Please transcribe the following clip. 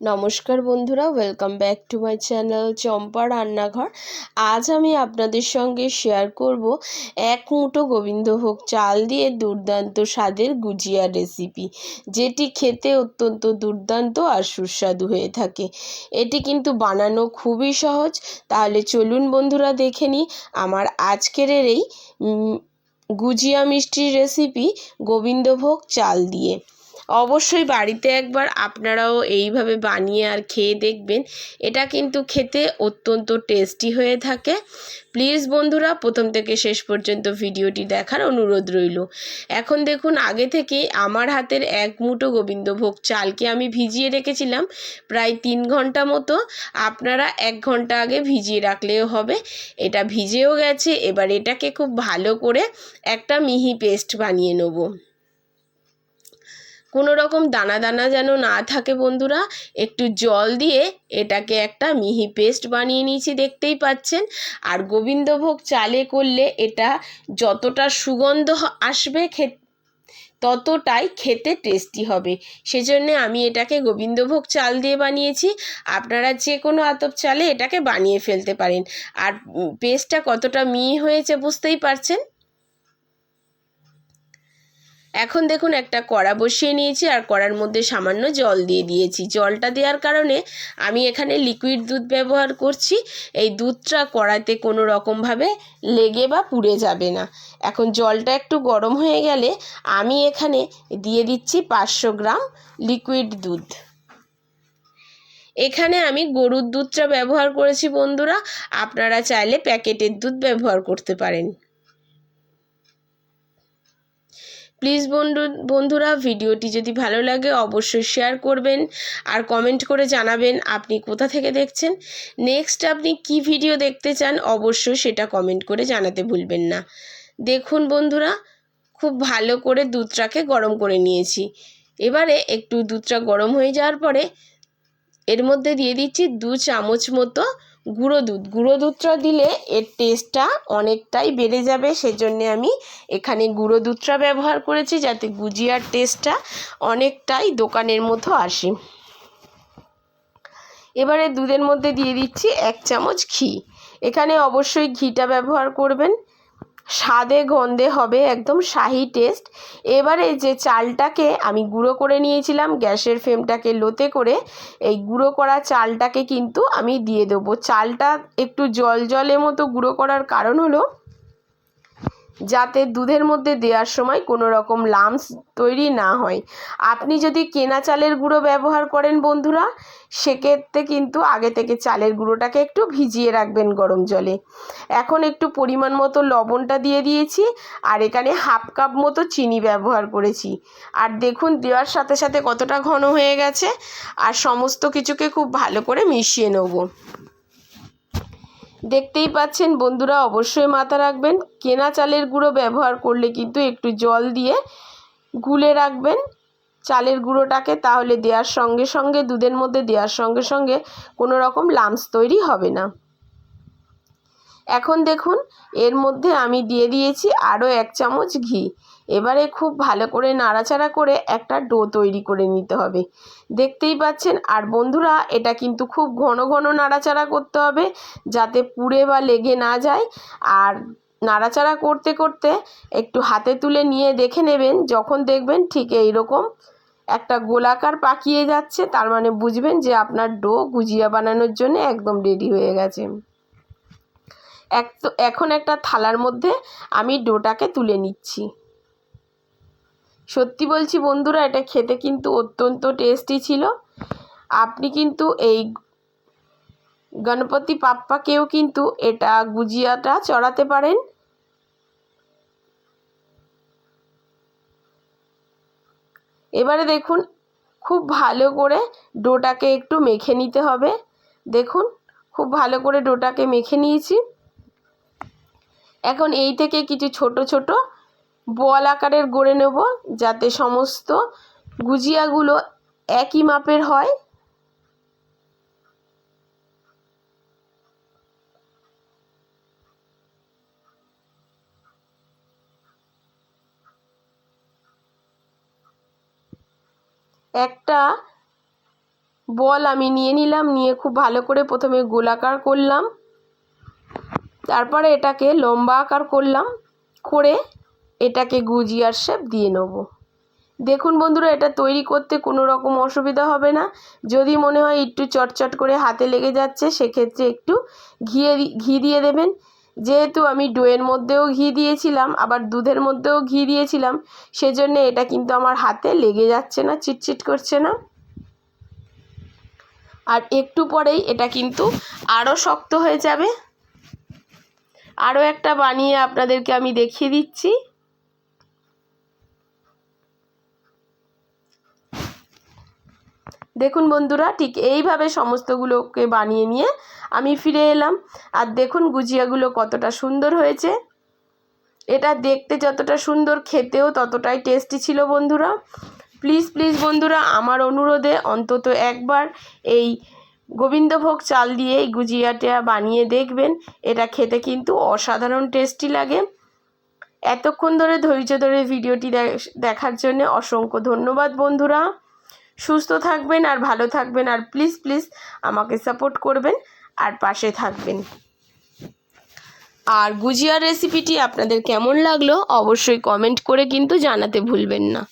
নমস্কার বন্ধুরা welcome back to my channel Champa রান্নাঘর। আজ আমি আপনাদের সঙ্গে শেয়ার করব এক মুঠো গোবিন্দভোগ চাল দিয়ে দুর্দান্ত স্বাদের গুজিয়া রেসিপি যেটি খেতে অত্যন্ত দুর্দান্ত আর সুস্বাদু হয়ে থাকে। এটি কিন্তু বানানো খুবই সহজ, তাহলে চলুন বন্ধুরা দেখে নিই আমার আজকের এই গুজিয়া মিষ্টির রেসিপি গোবিন্দভোগ চাল দিয়ে। অবশ্যই বাড়িতে একবার আপনারাও এইভাবে বানিয়ে আর খেয়ে দেখবেন। এটা কিন্তু খেতে অত্যন্ত টেস্টি হয়ে থাকে। প্লিজ বন্ধুরা, প্রথম থেকে শেষ পর্যন্ত ভিডিওটি দেখার অনুরোধ রইল। এখন দেখুন, আগে থেকে আমার হাতের এক মুঠো গোবিন্দভোগ চালকে আমি ভিজিয়ে রেখেছিলাম প্রায় তিন ঘণ্টা মতো। আপনারা এক ঘণ্টা আগে ভিজিয়ে রাখলেও হবে। এটা ভিজেও গেছে, এবার এটাকে খুব ভালো করে একটা মিহি পেস্ট বানিয়ে নেব। কোনো রকম দানা দানা যেন না থাকে বন্ধুরা, একটু জল দিয়ে এটাকে একটা মিহি পেস্ট বানিয়ে নিয়েছি, দেখতেই পাচ্ছেন। আর গোবিন্দভোগ চালে করলে এটা যতটা সুগন্ধ আসবে খে ততটাই খেতে টেস্টি হবে। সেজন্যে আমি এটাকে গোবিন্দভোগ চাল দিয়ে বানিয়েছি। আপনারা যে কোনো আতপ চালে এটাকে বানিয়ে ফেলতে পারেন। আর পেস্টটা কতটা মিহি হয়েছে বুঝতেই পারছেন? এখন দেখুন একটা কড়া বসিয়ে নিয়েছি আর কড়ার মধ্যে সামান্য জল দিয়ে দিয়েছি। জলটা দেওয়ার কারণে আমি এখানে লিকুইড দুধ ব্যবহার করছি। এই দুধটা কড়াতে কোনো রকমভাবে লেগে বা পুড়ে যাবে না। এখন জলটা একটু গরম হয়ে গেলে আমি এখানে দিয়ে দিচ্ছি পাঁচশো গ্রাম লিকুইড দুধ। এখানে আমি গরুর দুধটা ব্যবহার করেছি বন্ধুরা। আপনারা চাইলে প্যাকেটের দুধ ব্যবহার করতে পারেন। প্লিজ বন্ধু, বন্ধুরা, ভিডিওটি যদি ভালো লাগে অবশ্যই শেয়ার করবেন আর কমেন্ট করে জানাবেন আপনি কোথা থেকে দেখছেন। নেক্সট আপনি কি ভিডিও দেখতে চান অবশ্যই সেটা কমেন্ট করে জানাতে ভুলবেন না। দেখুন বন্ধুরা, খুব ভালো করে দুধটাকে গরম করে নিয়েছি। এবারে একটু দুধটা গরম হয়ে যাওয়ার পরে এর মধ্যে দিয়ে দিচ্ছি দু চামচ মতো গুঁড়ো দুধ। গুঁড়ো দুধটা দিলে এর টেস্টটা অনেকটাই বেড়ে যাবে, সেজন্যে আমি এখানে গুঁড়ো দুধটা ব্যবহার করেছি যাতে গুজিয়ার টেস্টটা অনেকটাই দোকানের মতো আসে। এবারে দুধের মধ্যে দিয়ে দিচ্ছি এক চামচ ঘি। এখানে অবশ্যই ঘিটা ব্যবহার করবেন। স্বাদে গন্ধে হবে একদম শাহি টেস্ট এবারে যে চালটাকে আমি গুঁড়ো করে নিয়েছিলাম, গ্যাসের ফ্লেমটাকে লোতে করে, এই গুঁড়ো করা চালটাকে কিন্তু আমি দিয়ে দেবো। চালটা একটু জল জলের মতো গুঁড়ো করার কারণ হলো যাতে দুধের মধ্যে দেওয়ার সময় কোনো রকম লামস তৈরি না হয়। আপনি যদি কেনা চালের গুঁড়ো ব্যবহার করেন বন্ধুরা, সেক্ষেত্রে কিন্তু আগে থেকে চালের গুঁড়োটাকে একটু ভিজিয়ে রাখবেন গরম জলে। এখন একটু পরিমাণ মতো লবণটা দিয়ে দিয়েছি, আর এখানে হাফ কাপ মতো চিনি ব্যবহার করেছি। আর দেখুন, দেওয়ার সাথে সাথে কতটা ঘন হয়ে গেছে, আর সমস্ত কিছুকে খুব ভালো করে মিশিয়ে নেব। দেখতেই পাচ্ছেন বন্ধুরা, অবশ্যই মাথা রাখবেন। কেনা চালের গুঁড়ো ব্যবহার করলে কিন্তু একটু জল দিয়ে গুলে রাখবেন চালের গুঁড়োটাকে, তাহলে দেওয়ার সঙ্গে সঙ্গে, দুধের মধ্যে দেওয়ার সঙ্গে সঙ্গে কোনো রকম লামস তৈরি হবে না। এখন দেখুন, এর মধ্যে আমি দিয়ে দিয়েছি আরও এক চামচ ঘি। এবারে খুব ভালো করে নাড়াচাড়া করে একটা ডো তৈরি করে নিতে হবে। দেখতেই পাচ্ছেন, আর বন্ধুরা, এটা কিন্তু খুব ঘন ঘন নাড়াচাড়া করতে হবে যাতে পুড়ে বা লেগে না যায়। আর নাড়াচাড়া করতে করতে একটু হাতে তুলে নিয়ে দেখে নেবেন, যখন দেখবেন ঠিক এই রকম একটা গোলাকার পাকিয়ে যাচ্ছে, তার মানে বুঝবেন যে আপনার ডো গুজিয়া বানানোর জন্য একদম রেডি হয়ে গেছে। এক এখন একটা থালার মধ্যে আমি ডোটাকে তুলে নিচ্ছি। সত্যি বলছি বন্ধুরা, এটা খেতে কিন্তু অত্যন্ত টেস্টি ছিল। আপনি কিন্তু এই গণপতি পাপ্পাকেও কিন্তু এটা গুজিয়াটা চড়াতে পারেন। এবারে দেখুন, খুব ভালো করে ডোটাকে একটু মেখে নিতে হবে। দেখুন, খুব ভালো করে ডোটাকে মেখে নিয়েছি। এখন এই থেকে কিছু ছোট ছোট বল আকারের গড়ে নেব যাতে সমস্ত গুজিয়াগুলো একই মাপের হয়। একটা বল আমি নিয়ে নিলাম, নিয়ে খুব ভালো করে প্রথমে গোলাকার করলাম। তারপরে এটাকে লম্বা আকার করলাম, করে এটাকে গুজিয়ার শেপ দিয়ে নেব। দেখুন বন্ধুরা, এটা তৈরি করতে কোনো রকম অসুবিধা হবে না। যদি মনে হয় একটু চটচট করে হাতে লেগে যাচ্ছে, সেক্ষেত্রে একটু ঘিয়ে ঘি দিয়ে দেবেন। যেহেতু আমি ডোয়ের মধ্যেও ঘি দিয়েছিলাম, আবার দুধের মধ্যেও ঘি দিয়েছিলাম, সেজন্য এটা কিন্তু আমার হাতে লেগে যাচ্ছে না, চিটচিট করছে না। আর একটু পরেই এটা কিন্তু আরও শক্ত হয়ে যাবে। আরও একটা বানিয়ে আপনাদেরকে আমি দেখিয়ে দিচ্ছি। দেখুন বন্ধুরা, ঠিক এইভাবে সমস্তগুলোকে বানিয়ে নিয়ে আমি ফিরে এলাম। আর দেখুন গুজিয়াগুলো কতটা সুন্দর হয়েছে। এটা দেখতে যতটা সুন্দর, খেতেও ততটাই টেস্টি ছিল বন্ধুরা। প্লিজ প্লিজ বন্ধুরা, আমার অনুরোধে অন্তত একবার এই গোবিন্দভোগ চাল দিয়ে এই গুজিয়াটা বানিয়ে দেখবেন। এটা খেতে কিন্তু অসাধারণ টেস্টি লাগে। এতক্ষণ ধরে ধৈর্য ধরে ভিডিওটি দেখার জন্য অসংখ্য ধন্যবাদ বন্ধুরা। সুস্থ থাকবেন আর ভালো থাকবেন আর প্লিজ প্লিজ আমাকে সাপোর্ট করবেন আর পাশে থাকবেন। আর গুজিয়ার রেসিপিটি আপনাদের কেমন লাগল অবশ্যই কমেন্ট করে কিন্তু জানাতে ভুলবেন না।